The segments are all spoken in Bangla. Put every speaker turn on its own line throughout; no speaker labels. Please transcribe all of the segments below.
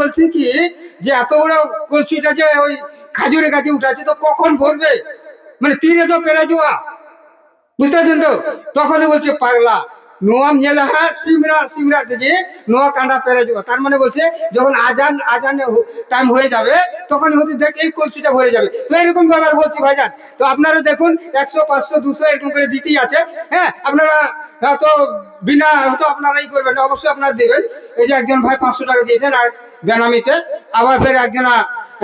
বলছি কি, যে এত বড় কলসিটা যে ওই খাজুরের গাছে উঠাচ্ছে, তো কখন ভরবে? মানে তীরে তো পেরে যাওয়া বুঝতে পারছেন তো? তখন বলছে পাগলা, নোয়াম জেলা হ্যাঁ সিমরা সিমরা থেকে নোয়া কাঁডা পেরে যাওয়া তার মানে বলছে, যখন আজান, আজানে টাইম হয়ে যাবে তখন হতে দেখ এই কলসিটা ভরে যাবে। তো এরকম ব্যাপার বলছি ভাইজান। তো আপনারা দেখুন, একশো, পাঁচশো, দুশো এরকম করে দিতেই আছে। হ্যাঁ আপনারা হয়তো বিনা হয়তো আপনারাই করবেন অবশ্যই আপনারা দেবেন। এই যে একজন ভাই পাঁচশো টাকা দিয়েছেন, আর বেনামিতে। আবার ফের একজন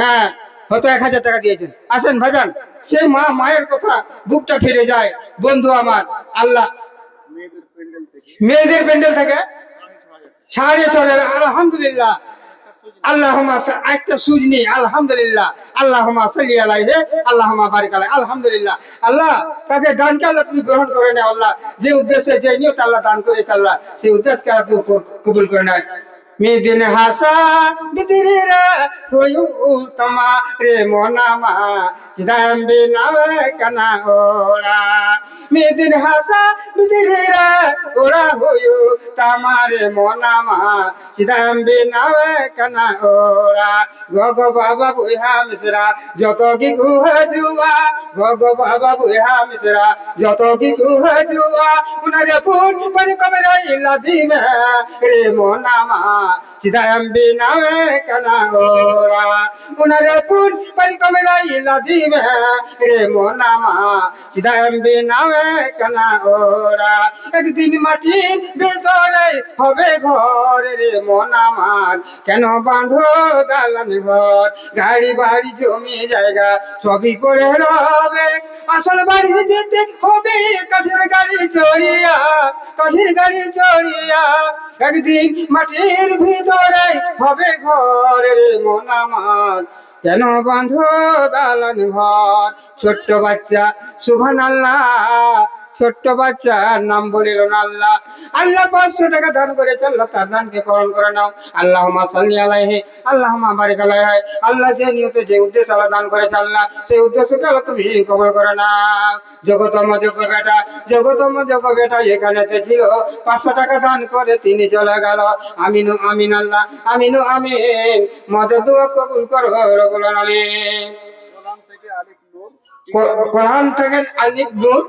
হ্যাঁ হয়তো এক হাজার টাকা দিয়েছেন। আসেন ভাইজান, সেই মা, মায়ের কথা বুকটা ফিরে যায়। বন্ধু আমার, আল্লাহ। মেয়েদের প্যান্ডেল থেকে সাড়ে ছ হাজার, আলহামদুলিল্লাহ। আল্লাহ একটা সুজ নেই, আলহামদুলিল্লাহ। আল্লাহ আল্লাহ আলহামদুলিল্লাহ। আল্লাহ দানকে আল্লাহ তুমি গ্রহণ করে নেয় আল্লাহ। যে উদ্দেশ্যে, যে নিয়ত আল্লাহ দান করেছে আল্লাহ, সেই উদ্দেশ্যকে আল্লাহ তুমি কবুল করে নেয় মেদিন হাসা বিদিরা হয়ু তোমারে মনামা সিদাম বিনাবে কানা ওরা মেদিন হাসা বিদিরা ওরা হয়ু তামারে মনামা সিদাম বিনাবে কানা ওরা গগ বাবা বুহা মিশ্রা, যত কি কুহ জুয়া, গগ বাবা বুহা মিশ্রা, যত কি কুহ জুয়া, উনারে ফুট পরি কবরে লাদিমে রে মনামা। চিদাম বিনামে কানা ওরা। উনারে ফুট পরি কবরে লাদিমে রে মনামা চিদাম বিনামে কানা ওরা। একদিন মাটির ভেতরে হবে ঘর রে মনামার কেন বাঁধো দালান ঘর? গাড়ি বাড়ি, জমি, জায়গা সবই করে রবে। আসল বাড়ি যেতে হবে কাঠের গাড়ি চড়িয়া, কাঠের গাড়ি চড়িয়া। একদিন মাটির ভিতরে হবে ঘরের মন আমার। কেন বন্ধ দালান ঘর? ছোট্ট বাচ্চা সুভান আল্লাহ ছোট্ট বাচ্চার নাম বলিল না আল্লাহ। আল্লাহ পাঁচশো টাকা দান করেছে আল্লাহ তার দানকে করণ করে নাও। আল্লাহ মা সাল্লি আলাইহে আল্লাহ মা বারিক আলাইহে। আল্লাহ যে নিয়তে যে উদ্দেশ্য আল্লাহ দান করেছে আল্লাহ সেই উদ্দেশ্যকে আল্লাহ তুমি কবল করে নাও। জগতম যোগ বেটা জগতম যোগ বেটা এখানেতে ছিল পাঁচশো টাকা দান করে তিনি চলে গেল। আমিনু আমিন আল্লাহ আমিনু আমিন। মদে দোয়া কবুল করো রবুল আলামিন। কোরআন থেকে আলিফ নূর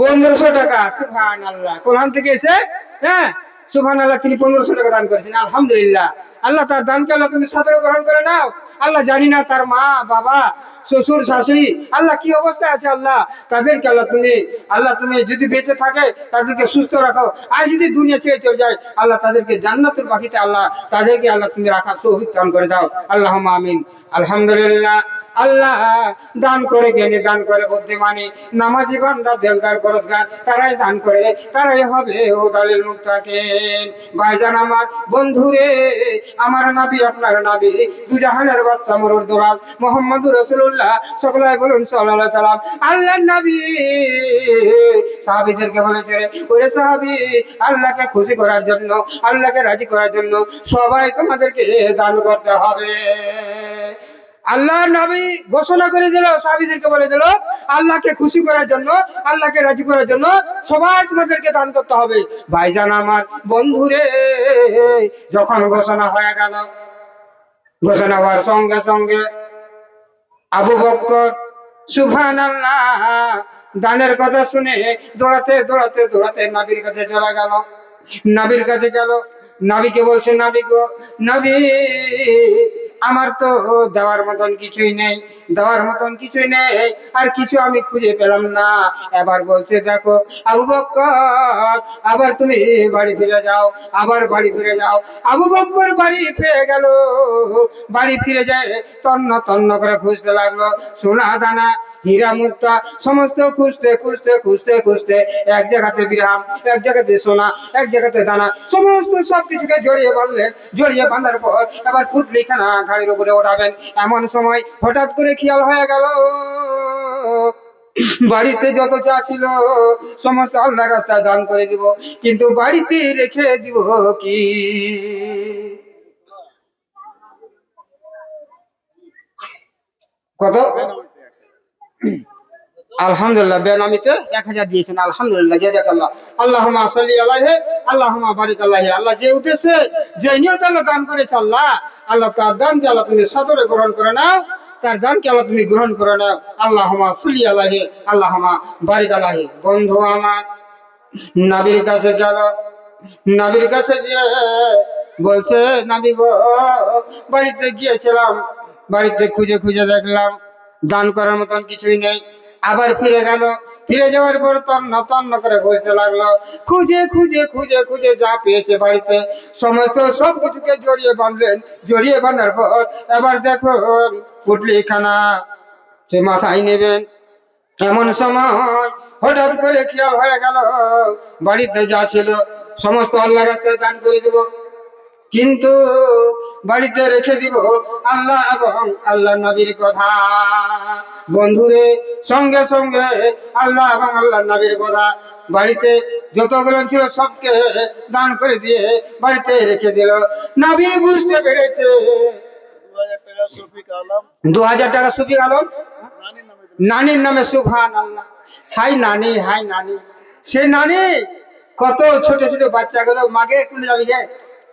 পনেরোশো টাকা। সুহান আল্লাহ কোরআন থেকে এসে হ্যাঁ সুহান আল্লাহ তিনি পনেরোশো টাকা দান করেছেন, আলহামদুলিল্লাহ। আল্লাহ তার দানকে আল্লাহ তুমি সাদরে গ্রহণ করে নাও। আল্লাহ জানি না তার মা, বাবা, শ্বশুর, শাশুড়ি, আল্লাহ কি অবস্থা আছে আল্লাহ? তাদেরকে আল্লাহ তুমি আল্লাহ তুমি যদি বেঁচে থাকে, তাদেরকে সুস্থ রাখো। আর যদি দুনিয়া ছেড়ে চলে যায়, আল্লাহ তাদেরকে জান্নাতের পাখিতে আল্লাহ, তাদেরকে আল্লাহ তুমি রাখার সৌভিক দান করে দাও। আল্লাহ আমিন। আলহামদুলিল্লাহ। আল্লাহ দান করে জ্ঞানী দান করে বুদ্ধিমানী, নামাজি বান্দা দেলদার পরস্কার তারাই দান করে, তারাই হবে ও দালিল মুক্তাকে ভাইজান আমার, বন্ধুরে, আমার নাবি, আপনার নাবি দুজাহানের বাচ্চা মরুর দোলাল মোহাম্মদ রসুল্লাহ সকলাই বলুন সাল্লাহ সাল্লাম আল্লাহ নাবি। সাহাবিদেরকে বলেছে ওরে সাহাবি, আল্লাহকে খুশি করার জন্য, আল্লাহকে রাজি করার জন্য সবাই তোমাদেরকে দান করতে হবে। আল্লাহ নবী ঘোষণা করে দিল, সাহাবিদেরকে বলে দিল, আল্লাহকে খুশি করার জন্য, আল্লাহকে রাজি করার জন্য সবাই তোমাদেরকে দান করতে হবে। ভাইজান আমার বন্ধুরে, যখন ঘোষণা হয়ে গেল, ঘোষণা হওয়ার সঙ্গে সঙ্গে আবু বক্কর সুভান আল্লাহ দানের কথা শুনে দৌড়াতে দৌড়াতে দৌড়াতে নাবির কাছে চলে গেল। নাবির কাছে গেল, নাবিকে বলছে, নাবি গো, নাবি আমার তো দেওয়ার মতন কিছুই নেই, দেওয়ার মতন কিছুই নেই, আর কিছু আমি খুঁজে পেলাম না। এবার বলছে, দেখো, আবু বক্কর, আবার তুমি বাড়ি ফিরে যাও, আবার বাড়ি ফিরে যাও। আবু বক্কর বাড়ি ফিরে গেল, বাড়ি ফিরে যায় তন্ন তন্ন করে খুঁজতে লাগল। সোনা দানা হীরা মুক্তা সমস্ত খুঁজতে খুঁজতে খুঁজতে খুঁজতে এক জায়গাতে বিরাম, এক জায়গাতে সোনা, এক জায়গাতে দানা, সমস্ত সব কিছুকে জড়িয়ে বাঁধলেন, জড়িয়ে বাঁধার পর এবার পুটলি খানা ঘাড়ির উপরে ওঠাবেন। এমন সময় হঠাৎ করে খেয়াল হয়ে গেল, বাড়িতে যত চা ছিল সমস্ত আল্লাহ রাস্তায় দান করে দিব, কিন্তু বাড়িতে রেখে দিব কি? কত? আলহামদুলিল্লাহ, বেনামিতে এক হাজার দিয়েছেন, আলহামদুলিল্লাহ জাজাকাল্লাহ আল্লাহুম্মা সাল্লি আলাইহি, আল্লাহুম্মা বারিক আলাইহি। আল্লাহ যে উদ্দেশ্যে, যে নিয়ত আল্লাহ দান করেছে আল্লাহ আল্লাহ তার দানকে আল্লাহ তুমি সদরে গ্রহণ করে নাও, তার দানকে আল্লাহ তুমি গ্রহণ করে নাও। আল্লাহুম্মা সাল্লি আলাইহি, আল্লাহুম্মা বারিক আলাইহি। বন্ধু আমার, নবীর কাছে গেল, নবীর কাছে যে বলছে, নবী গো, বাড়িতে গিয়েছিলাম, বাড়িতে খুঁজে খুঁজে দেখলাম। দান করার মতন কিছুই নেই। আবার ফিরে গেল। ফিরে যাওয়ার পর তন্ন তন্ন করে খুঁজতে লাগল। খুঁজে খুঁজে খুঁজে খুঁজে যা পেয়েছে বাড়িতে। সমস্ত সব কিছুকে জড়িয়ে বাঁধলেন। জড়িয়ে বাঁধার পর এবার দেখো পুটলি খানা সে মাথায় নেবেন। এমন সময়? হঠাৎ করে খেয়াল হয়ে গেল, বাড়িতে যা ছিল, সমস্ত আল্লাহ রাস্তায় দান করে দেব। কিন্তু বাড়িতে রেখে দিব আল্লাহ এবং আল্লাহ নবীর কথা। বন্ধুরে, সঙ্গে সঙ্গে আল্লাহ এবং আল্লাহ নবীর কথা। বাড়িতে যতগুলো ছিল সবকে দান করে দিয়ে বাড়িতে রেখে দিল। নবী বুঝতে পেরেছে।
দু হাজার টাকা শফিক আলম।
নানির নামে সুভান আল্লাহ হাই নানি হাই নানি। সে নানি, কত ছোট ছোট বাচ্চাগুলো মাকে কুলে যাবি যে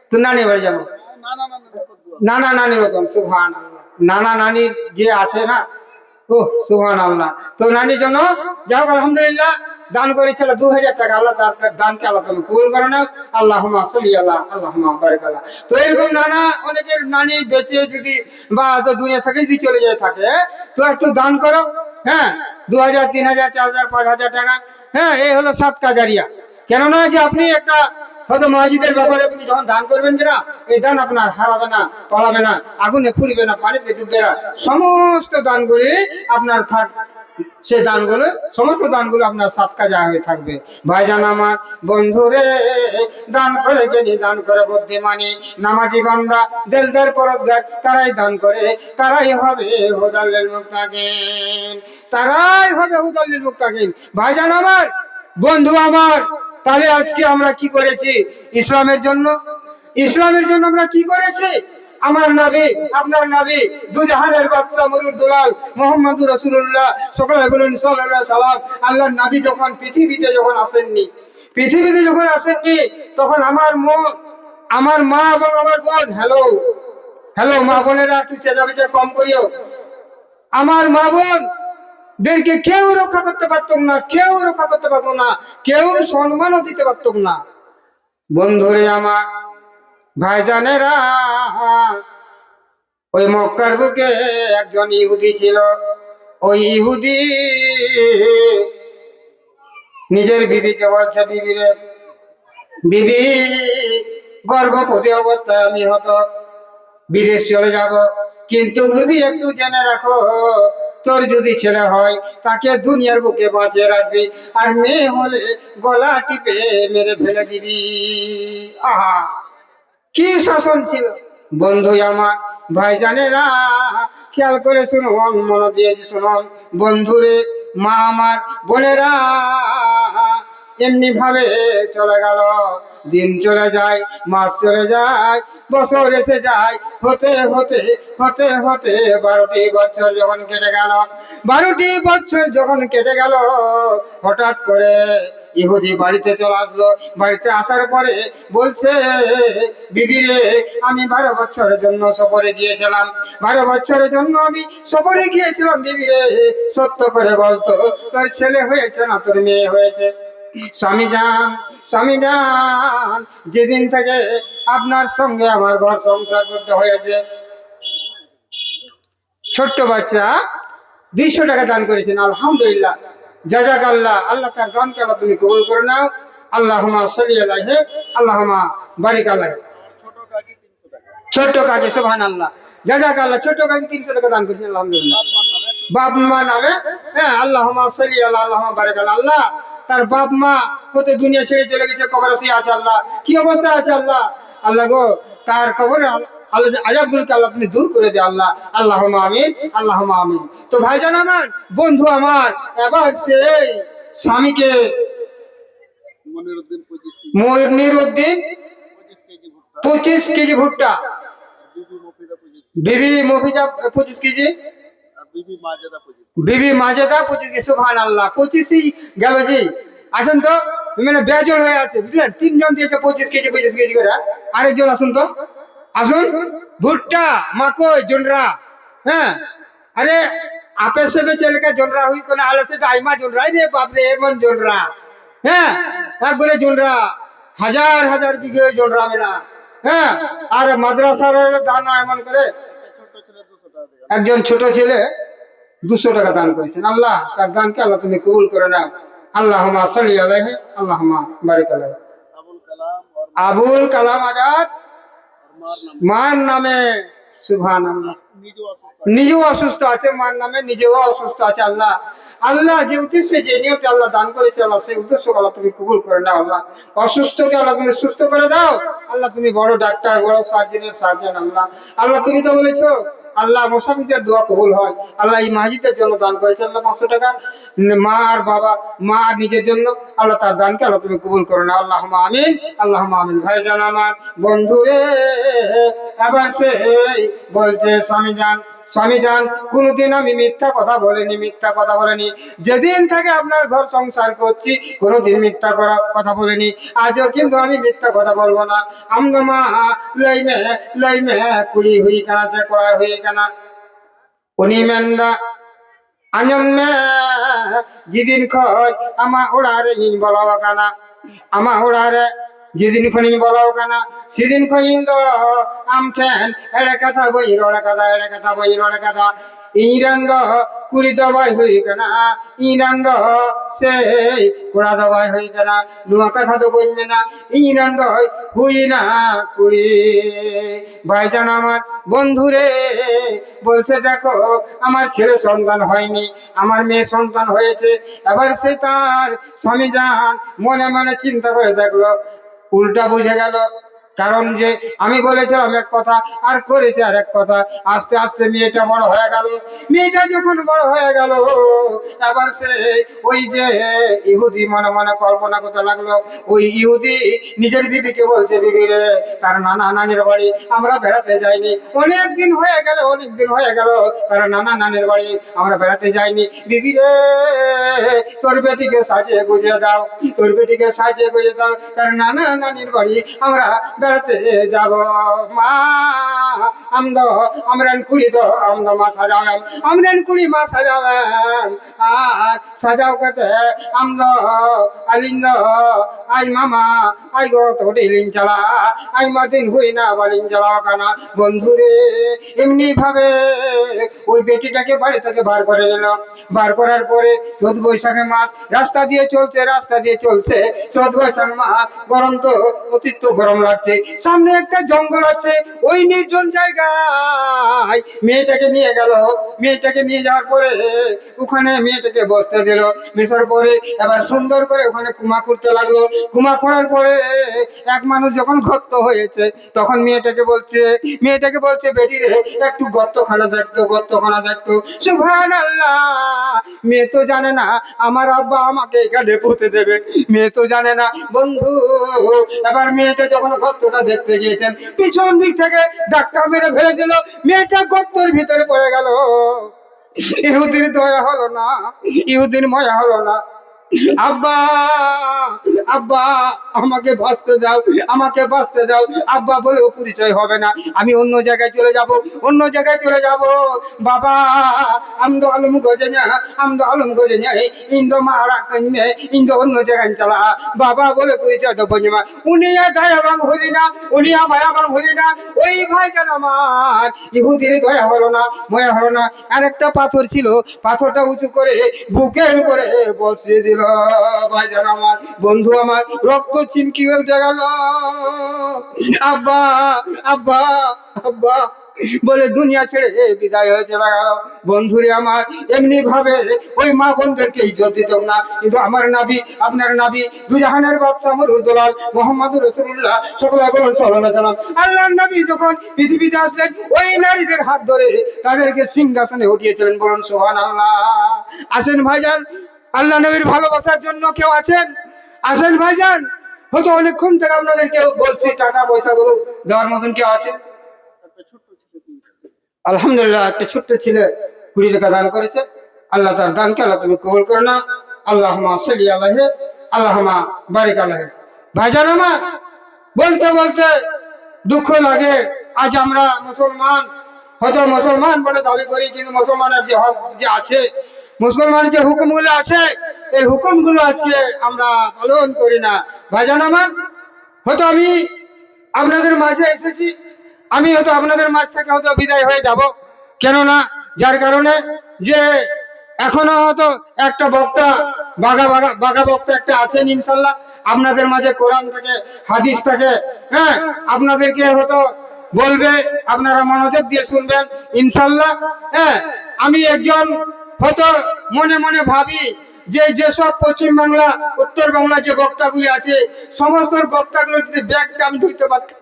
তুই নানি বাড়ি যাব।
না না না না না, না,
নানা নানির মতন সুভান নানা নানির যে আছে না ও সুভান আল্লাহ তো নানির জন্য যাই হোক আলহামদুলিল্লাহ দান করেছিল দু হাজার টাকা। আল্লাহ তার দানকে আল্লাহ তুমি কবুল করে নাও। আল্লাহ সাল্লি আল্লাহ আল্লাহ তো এরকম নানা অনেকের নানি বেঁচে যদি বা তো দুনিয়া থেকে যদি চলে যায় থাকে তো একটু দান করো। হ্যাঁ দু হাজার তিন হাজার চার হাজার পাঁচ হাজার টাকা। হ্যাঁ এই হলো সাত কাজারিয়া কেননা যে আপনি একটা হয়তো মসজিদের ব্যাপারে আপনি যখন দান করবেন কিনা, এই দান আপনার হারাবে না, পালাবে না, আগুনে পুড়বে না, পানিতে ডুববে না, সমস্ত দানগুলি আপনার থাক, সে দানগুলো, সমস্ত দানগুলো আপনার সাত কাজা হয়ে থাকবে। ভাইজান আমার বন্ধুরে দান করে গেলি, দান করে বুদ্ধিমানি, নামাজি বান্দা দেলদার পরসগার তারাই দান করে, তারাই হবে হুদাল্লিল মুক্তাকিন তারাই হবে হুদাল্লিল মুক্তাকিন ভাইজান আমার, বন্ধু আমার তাহলে আজকে আমরা কি করেছি? ইসলামের জন্য? ইসলামের জন্য আমরা কি করেছি? আমার নাবি, আপনার নবী, দুজাহানের বাদশা মরুর দুলাল মোহাম্মদুর রসুল্লাহ সকলে বলুন, সাল্লাল্লাহু সালাম আল্লাহর নবী যখন পৃথিবীতে যখন আসেননি, পৃথিবীতে যখন আসেননি, তখন আমার মন আমার মা এবং আমার বোন হ্যালো হ্যালো মা বোনেরা একটু চেঁচামেচা কম করিও। আমার মা বোন দেরকে কেউ রক্ষা করতে পারতো না, কেউ রক্ষা করতে পারতো না, কেউ সম্মানও দিতে পারতো না। বন্ধুরে আমার, ভাইজানেরা, ওই মক্কার বুকে একজন ইহুদি ছিল। ওই ইহুদি নিজের বিবিকে বলছে, বিবিরে, বিবি, গর্ভবতী অবস্থায় আমি হতো, বিদেশ চলে যাব। কিন্তু যদি একটু জেনে রাখো তোর যদি ছেলে হয়, তাকে দুনিয়ার বুকে বাঁচিয়ে রাখবি। আর মেয়ে হলে গলা টিপে মেরে ফেলে দিবি। আহা, কি শাসন ছিল। বন্ধু আমার ভাই ভাইজানেরা, খেয়াল করে শুনুন, মন দিয়ে শুনুন। বন্ধুরে, মা আমার, বোনেরা এমনি ভাবে চলে গেল। দিন চলে যায়, মাস চলে যায়, বছর এসে যায়। হতে হতে হতে হতে বারোটি বছর যখন কেটে গেল, বারোটি বছর যখন কেটে গেল, হঠাৎ করে ইহুদি বাড়িতে চলে আসলো। বাড়িতে আসার পরে বলছে বিবিরে আমি বারো বছরের জন্য সফরে গিয়েছিলাম। বারো বছরের জন্য আমি সফরে গিয়েছিলাম বিবিরে সত্য করে বলতো, তোর ছেলে হয়েছে না, তোর মেয়ে হয়েছে? স্বামী যান স্বামী যান, যেদিন থেকে আপনার সঙ্গে আমার ঘর সংসার করতে হয়েছে। ছোট্ট বাচ্চা, দুইশো টাকা দান করেছেন, আলহামদুলিল্লাহ। জাজাক আল্লাহ আল্লাহ তার দানকে আল্লাহ তুমি কবুল করে নাও। আল্লাহমা সলি আলাহে আল্লাহমা বারিক
টাকা
ছোট্ট কাজে সোহান আল্লাহ জাজাক আল্লাহ ছোট্ট কাজে তিনশো টাকা দান করেছেন, আলহামদুলিল্লাহ। বাপ মা নামে হ্যাঁ আল্লাহ সলি আল্লাহ আল্লাহ বারেক আল্লাহ আল্লাহ তার বাপ মা হতে দুনিয়া ছেড়ে চলে গেছে কবর শুয়ে আছে আল্লাহ? কি অবস্থা আছে আল্লাহ? আল্লাহ গো তার কবর আল্লাহ আজাবগুলোকে আল্লাহ তুমি দূর করে দে আল্লাহ। আল্লাহ আমিন আল্লাহ আমিন। তো ভাইজান আমার বন্ধু আমার এবার সেই স্বামীকে
মনিরুদ্দিন পঁচিশ কেজি ভুট্টা। বিবি
মফিজা পঁচিশ কেজি।
বিবি মাজেদা পঁচিশ
বিবি মাজেদা পঁচিশে সুভান আল্লাহ, পঁচিশই গেল জি আসেন তো মানে বেজোড় হয়ে আছে, বুঝলেন? তিনজন দিয়েছে পঁচিশ কেজি পঁচিশ কেজি করে। আরেকজন, আসুন তো। আসুন। ভুট্টা, মাকই, জোনরা হ্যাঁ? আরে আপের সাথে ছেলেকে জোনরা হুই কোন আলে সাথে আইমা জোনরা। রে বাপরে, এমন জোনরা। হ্যাঁ? একবারে জোনরা। হাজার হাজার বিঘে জোনরা মেলা। হ্যাঁ? আর মাদ্রাসার দানা এমন করে। একজন ছোট ছেলে দুশো টাকা দান করেছেন। আল্লাহ তার দানকে আল্লাহ তুমি কবুল করে নাও। আল্লাহ আল্লাহ বারিক
আবুল কালাম
আজাদ
মার নামে
আল্লাহ
নিজেও অসুস্থ
আছে। মার নামে নিজেও অসুস্থ আছে আল্লাহ। আল্লাহ যে উদ্দেশ্যে যে নিয়তে আল্লাহ দান করেছে আল্লাহ সেই উদ্দেশ্যকে আল্লাহ তুমি কবুল করে নাও আল্লাহ। অসুস্থকে আল্লাহ তুমি সুস্থ করে দাও। আল্লাহ তুমি বড় ডাক্তার বড় সার্জনের সার্জন আল্লাহ। আল্লাহ তুমি তো বলেছ আল্লাহ মোসাফিদের দোয়া কবুল হয়। আল্লাহ এই মাহাজিদের জন্য দান করেছে আল্লাহ পাঁচশো টাকা। মা আর বাবা, মা আর নিজের জন্য আল্লাহ তার দানকে আল্লাহ তুমি কবুল করো না। আল্লাহ আমিন আল্লাহ আমিন। ভাইজান আমার বন্ধু রে এবার সে বলছে, স্বামী যান স্বামী যান, কোনোদিন আমি মিথ্যা কথা বলিনি, মিথ্যা কথা বলিনি। যেদিন থেকে আপনার ঘর সংসার করছি, কোনোদিন মিথ্যা করা কথা বলিনি। আজও কিন্তু আমি মিথ্যা কথা বলব না। আমরা মা লইমে লইমে কুড়ি হুই কানা সে কড়া হুই কানা। উনি মেন্দা আঞ্জম মে, যেদিন খয় আমা ওড়ারে ইন বলাও কানা। আমা ওড়ারে যেদিন খনি বলাও কানা, সেদিন খইন দো আম ঠেন এড়ে কথা বই, রড়ে কথা, এড়ে কথা বই, রড়ে কথা। ইরান্দ কুড়ি দবাই হই কানা ইরান্দ সেই কোড়া দবাই হই কানা নুয়া কথা তো বলবে না ইরান্দ হুই না কুড়ি। ভাইজান আমার বন্ধুরে বলছে দেখো, আমার ছেলে সন্তান হয়নি, আমার মেয়ে সন্তান হয়েছে, এবার সে তার স্বামী যান মনে মনে চিন্তা করে দেখল उल्टा बुझेगा लोग। কারণ যে আমি বলেছিলাম এক কথা, আর করেছে আর এক কথা। আস্তে আস্তে মেয়েটা বড় হয়ে গেল। মেয়েটা যখন বড় হয়ে গেল, এবার সে ওই যে ইহুদি মনে মনে কল্পনা করতে লাগল, ওই ইহুদি নিজের বিবিকে বলছে, বিবি রে, তার নানা নানির বাড়ি আমরা বেড়াতে যাইনি। অনেক দিন হয়ে গেল, অনেক দিন হয়ে গেল, তার নানা নানির বাড়ি আমরা বেড়াতে যাইনি। বিবি রে, তোর বেটিকে সাজিয়ে গুজিয়ে দাও, তোর বেটিকে সাজিয়ে গুজিয়ে দাও, তার নানা নানির বাড়ি আমরা বেড়াতে যাব। মা আমদো কুড়ি দো আমদো মা সাজাবেন, আমরান কুড়ি মা সাজাবেন। আর সাজাও কাতে আমদো আই মামা, আই গো তোটি লিন চালা, আই মাদিন হুই না বালিন চালাও কানা। বন্ধুরে, এমনি ভাবে ওই বেটিটাকে বাড়ি থেকে বার করে নিল। বার করার পরে চোদ্দ বৈশাখে মাস রাস্তা দিয়ে চলছে, রাস্তা দিয়ে চলছে। চোদ্দ বৈশাখ মাস গরম তো অতিরিক্ত গরম লাগছে। সামনে একটা জঙ্গল আছে, ওই নির্জন জায়গায় মেয়েটাকে নিয়ে গেল। মেয়েটাকে নিয়ে যাওয়ার পরে ওখানে মেয়েটাকে বসতে দিল। বেসার পরে এবার সুন্দর করে ওখানে কুমা করতে লাগল। কুমা করার পরে এক মানুষ যখন গর্ত হয়েছে, তখন মেয়েটাকে বলছে মেয়েটাকে বলছে, বেটি রে, একটু গর্তখানা দেখতো গর্তখানা দেখতো সুভান আল্লাহ মেয়ে তো জানে না, আমার আব্বা আমাকে এখানে পুঁতে দেবে। মেয়ে তো জানে না, বন্ধু। এবার মেয়েটা যখন গর্তটা দেখতে গিয়েছেন, পিছন দিক থেকে ধাক্কা মেরে ফেলে দিল। মেয়েটা গর্তর ভিতরে পড়ে গেল। ইহুদির দয়া হলো না ইহুদির ময়া হলো না। আব্বা আব্বা, আমাকে বাঁচতে দাও, আমাকে বাঁচতে দাও। আব্বা বলেও পরিচয় হবে না। আমি অন্য জায়গায় চলে যাব, অন্য জায়গায় চলে যাব। বাবা, আমদো আলম গজে না, আমদো আলম গজে না, ইন্দো মারা কঞ্জে ইন্দো অন্য জায়গায় চালা। বাবা বলে পরিচয় দেবো না উনি দয়া বাং হলি না, উনি মায়া বাং হলি না। ওই ভাই যেন আমার ইহুদির দয়া হলো না, ময়া হলো না। আর একটা পাথর ছিল, পাথরটা উঁচু করে, বুকের করে বসিয়ে দিল। ভাইজান আমার, বন্ধু আমার, রক্ত চিমকি উঠে গেল। আব্বা আব্বা আব্বা, বলে দুনিয়া ছেড়ে বিদায় হয়ে চলে গেল। বন্ধুরে আমার, এমনি ভাবে ওই মা বোনদেরকে ইজ্জত দিত না। কিন্তু আমার নাবি, আপনার নাবি, দুজাহানের বাদশাহ মরুর মোহাম্মদ রসুল্লাহ সকলে বলুন সাল্লাম আল্লাহর নবী যখন পৃথিবীতে আসলেন, ওই নারীদের হাত ধরে তাদেরকে সিংহাসনে উঠিয়েছিলেন বলুন সোহান আল্লাহ আসেন ভাইজান আল্লাহ নবীর ভালোবাসার জন্য কেউ আছেন? আসেন ভাইজান। হয়তো অনেকক্ষণ থেকে আপনাদেরকে বলছি, টাকা, পয়সা গুলো দেওয়ার মতন কেউ আছে আলহামদুলিল্লাহ, একটা ছোট্ট ছেলে কুড়ি টাকা দান করেছে। আল্লাহ তার দানকে আল্লাহ তুমি কবুল করে না। আল্লাহ সাল্লি আলাহে আল্লাহ বারিক আলাহে ভাইজান আমার, বলতে বলতে দুঃখ লাগে। আজ আমরা মুসলমান, হয়তো মুসলমান বলে দাবি করি, কিন্তু মুসলমানের যে হক যে আছে মুসলমানের যে হুকুমগুলো আছে, এই হুকুমগুলো আজকে আমরা পালন করি না। ভাইজান আমার, হয়তো আমি আপনাদের মাঝে এসেছি, আমি হয়তো আপনাদের মাঝ থেকে হয়তো বিদায় হয়ে যাব। কেননা, যার কারণে যে এখনও হয়তো একটা বক্তা, বাঘা বাঘা বাঘা বক্তা একটা আছেন ইনশাল্লাহ, আপনাদের মাঝে কোরআন থেকে, হাদিস থেকে হ্যাঁ আপনাদেরকে হয়তো বলবে, আপনারা মনোযোগ দিয়ে শুনবেন, ইনশাল্লাহ হ্যাঁ আমি একজন হয়তো মনে মনে ভাবি যে যেসব পশ্চিম বাংলা, উত্তর বাংলা যে বক্তাগুলি আছে, সমস্ত বক্তাগুলো যদি ব্যাগটা আমি ধুইতে পারতাম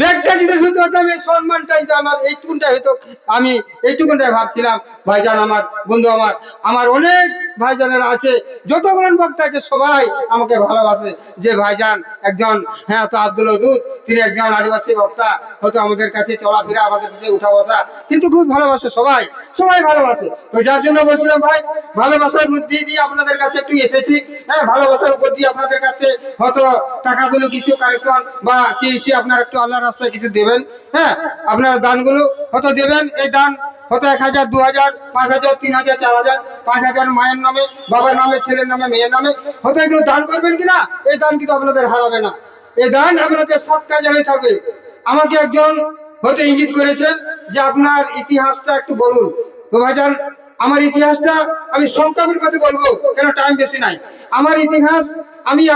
ব্যাগটা যদি ধুইতে পারতাম এই সম্মানটাই আমার এইটুকুনটাই হয়তো আমি এইটুকুনটাই ভাবছিলাম। ভাইজান আমার, বন্ধু আমার আমার অনেক ভাইজানেরা আছে, যতগুলো ভক্ত আছে, সবাই আমাকে ভালোবাসে। যে ভাইজান একজন হ্যাঁ তো আব্দুল ওদুদ তিনি একজন আদিবাসী বক্তা, হয়তো আমাদের কাছে চলাফেরা, আমাদের কাছে উঠা বসা কিন্তু খুব ভালোবাসে সবাই সবাই ভালোবাসে। তো যার জন্য বলছিলাম, ভাই, ভালোবাসার বুদ্ধি দিয়ে আপনাদের কাছে একটু এসেছি হ্যাঁ ভালোবাসার উপর দিয়ে আপনাদের কাছে হয়তো টাকাগুলো কিছু কারেকশন বা চেয়েছি, আপনার একটু আল্লাহ রাস্তায় কিছু দেবেন। হ্যাঁ আপনার দানগুলো হয়তো দেবেন? এই দান হয়তো এক হাজার, দু হাজার, পাঁচ হাজার, তিন হাজার, চার হাজার, পাঁচ হাজার মায়ের নামে, বাবার নামে, ছেলের নামে, মেয়ের নামে। হয়তো এগুলো দান করবেন কিনা? এই দান কিন্তু আপনাদের হারাবে না। এই দান আপনাদের সৎ কাজে হয়ে থাকবে। আমাকে একজন হয়তো ইঙ্গিত করেছেন যে আপনার ইতিহাসটা একটু বলুন। দু হাজার, আমার ইতিহাসটা আমি সংক্ষেপের মধ্যে বলব, কেন টাইম বেশি নাই। আমার ইতিহাস, আমি